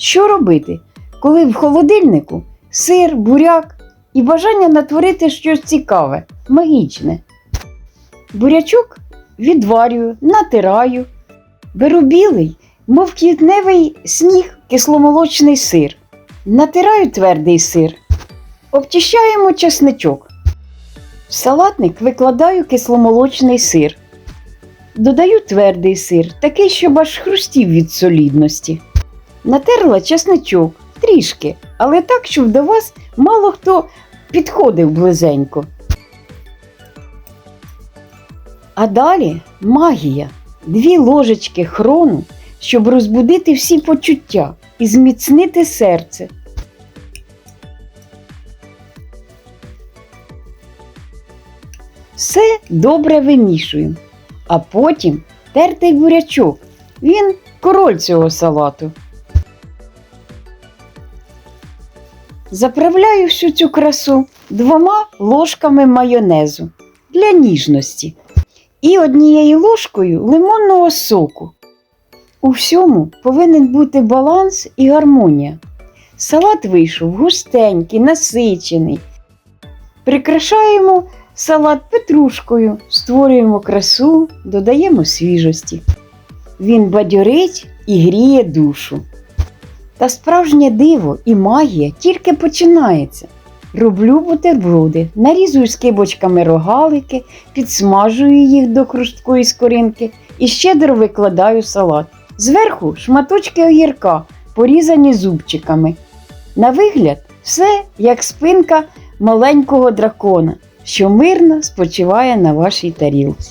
Що робити, коли в холодильнику сир, буряк і бажання натворити щось цікаве, магічне? Бурячок відварюю, натираю, беру білий, мов квітневий сніг, кисломолочний сир. Натираю твердий сир, обчищаємо чесничок. В салатник викладаю кисломолочний сир. Додаю твердий сир, такий, щоб аж хрустів від солідності. Натерла чесничок трішки, але так, щоб до вас мало хто підходив близенько. А далі магія. Дві ложечки хрону, щоб розбудити всі почуття і зміцнити серце. Все добре вимішуємо, а потім тертий бурячок. Він король цього салату. Заправляю всю цю красу двома ложками майонезу для ніжності і однією ложкою лимонного соку. У всьому повинен бути баланс і гармонія. Салат вийшов густенький, насичений. Прикрашаємо салат петрушкою, створюємо красу, додаємо свіжості. Він бадьорить і гріє душу. Та справжнє диво і магія тільки починається. Роблю бутерброди, нарізую скибочками рогалики, підсмажую їх до хрусткої скоринки і щедро викладаю салат. Зверху шматочки огірка, порізані зубчиками. На вигляд, все як спинка маленького дракона, що мирно спочиває на вашій тарілці.